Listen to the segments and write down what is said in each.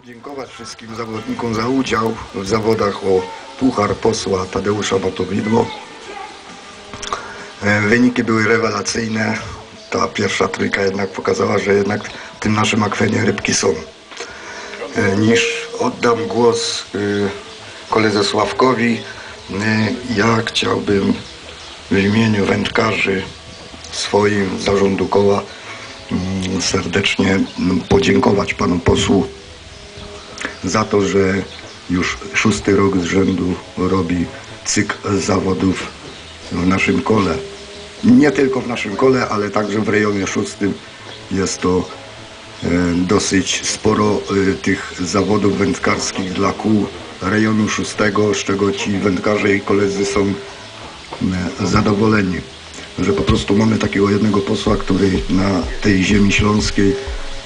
podziękować wszystkim zawodnikom za udział w zawodach o Puchar Posła Tadeusza Batowidło. E, Wyniki były rewelacyjne. Ta pierwsza trójka jednak pokazała, że jednak w tym naszym akwenie rybki są. E, Niż oddam głos y, koledze Sławkowi, y, ja chciałbym w imieniu wędkarzy swoim zarządu koła mm, serdecznie podziękować panu posłu za to, że już szósty rok z rzędu robi cykl zawodów w naszym kole. Nie tylko w naszym kole, ale także w rejonie szóstym jest to e, dosyć sporo e, tych zawodów wędkarskich dla kół rejonu szóstego, z czego ci wędkarze i koledzy są e, zadowoleni, że po prostu mamy takiego jednego posła, który na tej ziemi śląskiej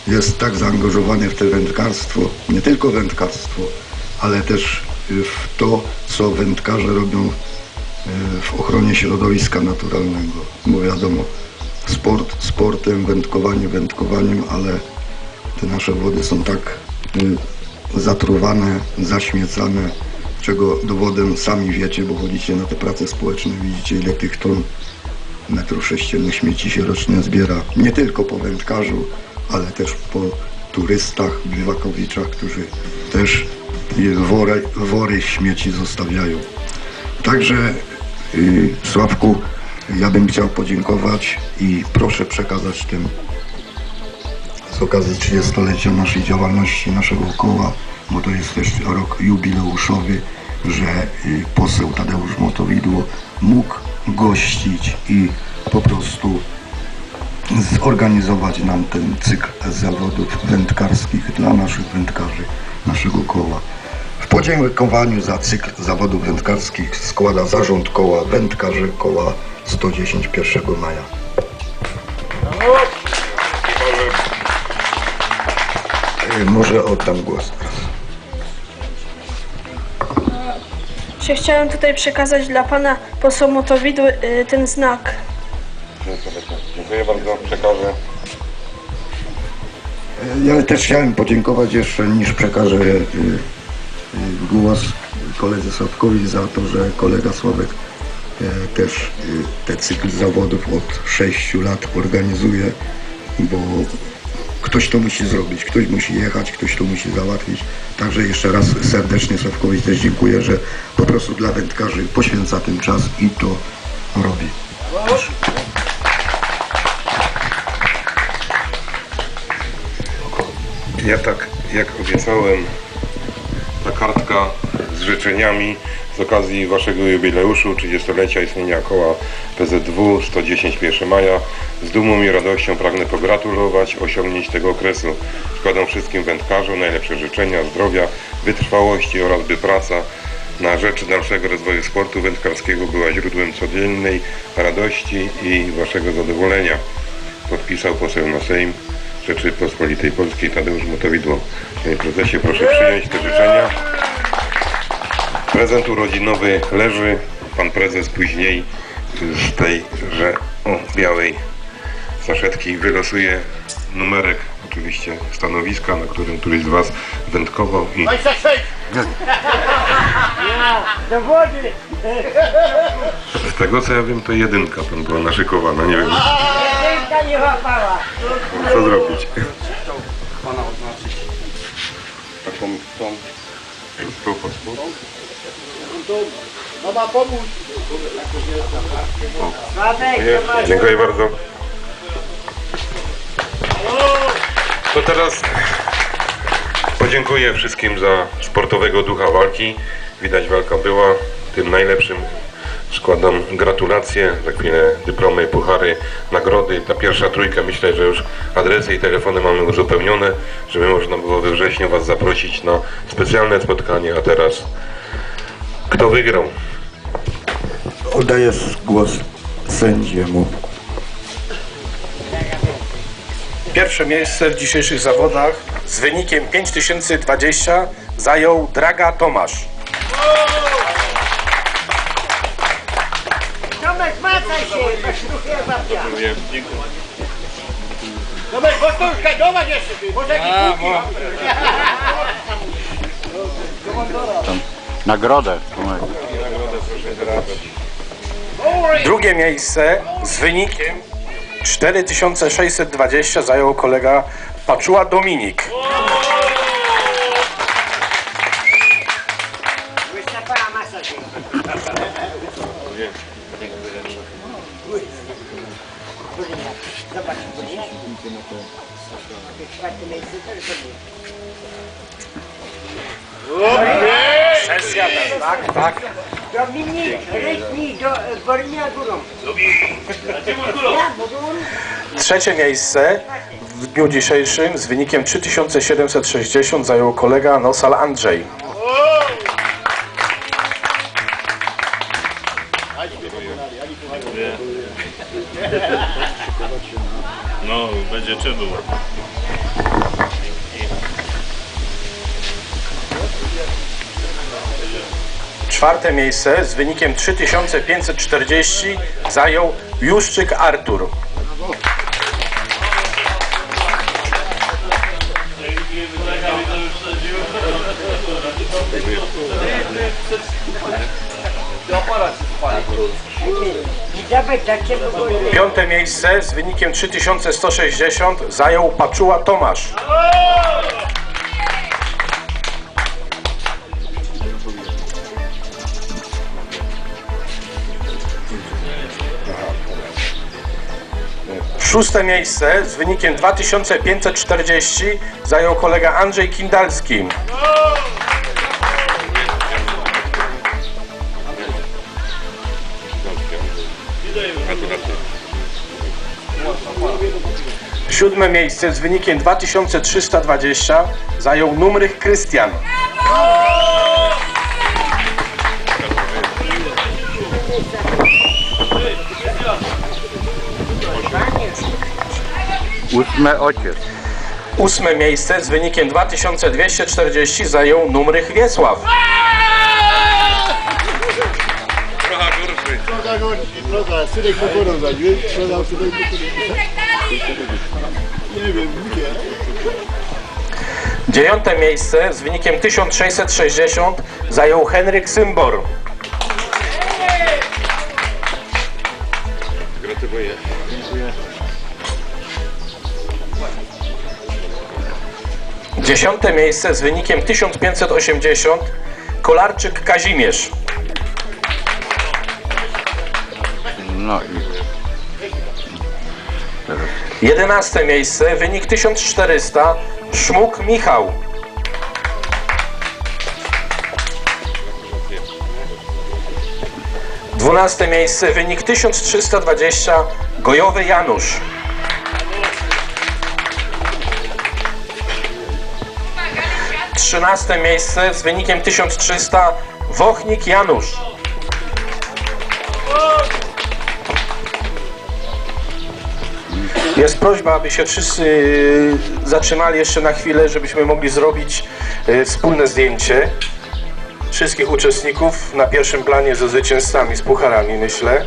jest tak zaangażowany w to wędkarstwo, nie tylko wędkarstwo, ale też w to, co wędkarze robią y, w ochronie środowiska naturalnego. Bo wiadomo, sport sportem, wędkowanie wędkowaniem, ale te nasze wody są tak y, zatruwane, zaśmiecane, czego dowodem sami wiecie, bo chodzicie na te prace społeczne, widzicie ile tych ton metrów sześciennych śmieci się rocznie zbiera. Nie tylko po wędkarzu, ale też po turystach, biwakowiczach, którzy też wory, wory śmieci zostawiają. Także y, Sławku, ja bym chciał podziękować i proszę przekazać tym z okazji 30-lecia naszej działalności, naszego koła, bo to jest też rok jubileuszowy, że y, poseł Tadeusz Motowidło mógł gościć i zorganizować nam ten cykl zawodów wędkarskich dla naszych wędkarzy, naszego koła. W podziękowaniu za cykl zawodów wędkarskich składa zarząd koła wędkarzy koła 110 1 maja. Y, Może oddam głos teraz. Chciałem tutaj przekazać dla pana posła Motowidły y, ten znak. Dziękuję bardzo, przekażę. Ja też chciałem podziękować jeszcze, niż przekażę y, y, głos koledze Sławkowi za to, że kolega Sławek y, też y, te cykl zawodów od 6 lat organizuje, bo ktoś to musi zrobić, ktoś musi jechać, ktoś to musi załatwić. Także jeszcze raz serdecznie Sławkowi też dziękuję, że po prostu dla wędkarzy poświęca ten czas i to robi. Ja tak, jak obiecałem, ta kartka z życzeniami z okazji Waszego jubileuszu 30-lecia istnienia koła PZW 110 1 maja. Z dumą i radością pragnę pogratulować osiągnięć tego okresu. Składam wszystkim wędkarzom najlepsze życzenia, zdrowia, wytrwałości oraz by praca na rzecz dalszego rozwoju sportu wędkarskiego była źródłem codziennej radości i Waszego zadowolenia. Podpisał poseł na Sejm Rzeczypospolitej Polskiej Tadeusz Motowidło. Panie prezesie, proszę przyjąć te życzenia. Prezent urodzinowy leży. Pan prezes później z tej, że o, białej saszetki wylosuje numerek oczywiście stanowiska, na którym któryś z Was wędkował i z tego co ja wiem to jedynka tam była naszykowana, nie wiem Ręka nie łapała. co zrobić. pana oznaczyć taką tą Tu pod spód. Mama pomóż. Sławek, zobacz. Dziękuję bardzo. To teraz podziękuję wszystkim za sportowego ducha walki. Widać walka była. Tym najlepszym składam gratulacje. Za chwilę dyplomy, puchary, nagrody. Ta pierwsza trójka myślę, że już adresy i telefony mamy uzupełnione, żeby można było we wrześniu Was zaprosić na specjalne spotkanie. A teraz kto wygrał? Oddaję głos sędziemu. Pierwsze miejsce w dzisiejszych zawodach z wynikiem 5020 zajął Draga Tomasz. Dziękuję. Dziękuję. Dobra, bo to już gadować jeszcze ty, może jakiś Nagrodę. Drugie miejsce z wynikiem 4620 zajął kolega Paczuła Dominik. Zobacz, budynek. Czwarte miejsce też sobie. Sesja, tak, tak. Dominik, rytnij do górą. Trzecie miejsce w dniu dzisiejszym z wynikiem 3760 zajął kolega Nosal Andrzej. No, będzie czy było. Czwarte miejsce z wynikiem 3540 zajął Juszczyk Artur. Ogóle. Piąte miejsce z wynikiem 3160 zajął Paczuła Tomasz. Szóste miejsce z wynikiem 2540 zajął kolega Andrzej Kindalski. Siódme miejsce z wynikiem 2320 zajął Numrych Krystian. Ósme ojciec. Ósme miejsce z wynikiem 2240 zajął Numrych Wiesław. Sprzedał synek Nie wiem. Dziewiąte miejsce z wynikiem 1660 zajął Henryk Symbor. Gratuluję. Dziesiąte miejsce z wynikiem 1580 Kolarczyk Kazimierz. No i Jedenaste miejsce, wynik 1400 Szmuk Michał. Dwunaste miejsce, wynik 1320 Gojowy Janusz. Trzynaste miejsce z wynikiem 1300 Wochnik Janusz. Jest prośba, aby się wszyscy y, zatrzymali jeszcze na chwilę, żebyśmy mogli zrobić y, wspólne zdjęcie wszystkich uczestników na pierwszym planie ze zwycięzcami, z pucharami, myślę.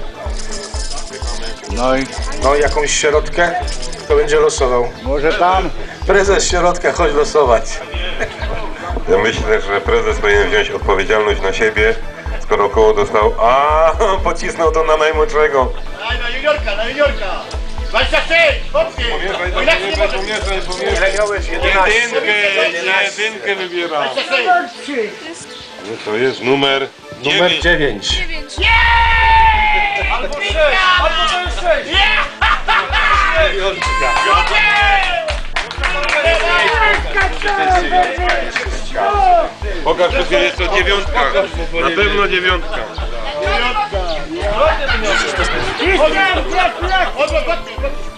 no i No i jakąś środkę, kto będzie losował. może tam Prezes środka, chodź losować. Ja myślę, że prezes powinien wziąć odpowiedzialność na siebie, skoro koło dostał, a pocisnął to na najmłodszego. Daj na juniorka, na juniorka! 26, chłopie! Pomieszaj, Bo inaczej nie pomieszaj, może... pomieszaj, pomieszaj. Ile miałeś? 11. Jedynkę, jedynkę wybieram. 26! To jest numer Numer 9. 9. Albo 6! Albo to jest 6! Pokaż, że jest to dziewiątka. Na pewno dziewiątka. Olha, é, é, é. meu Deus. Olha, meu Deus.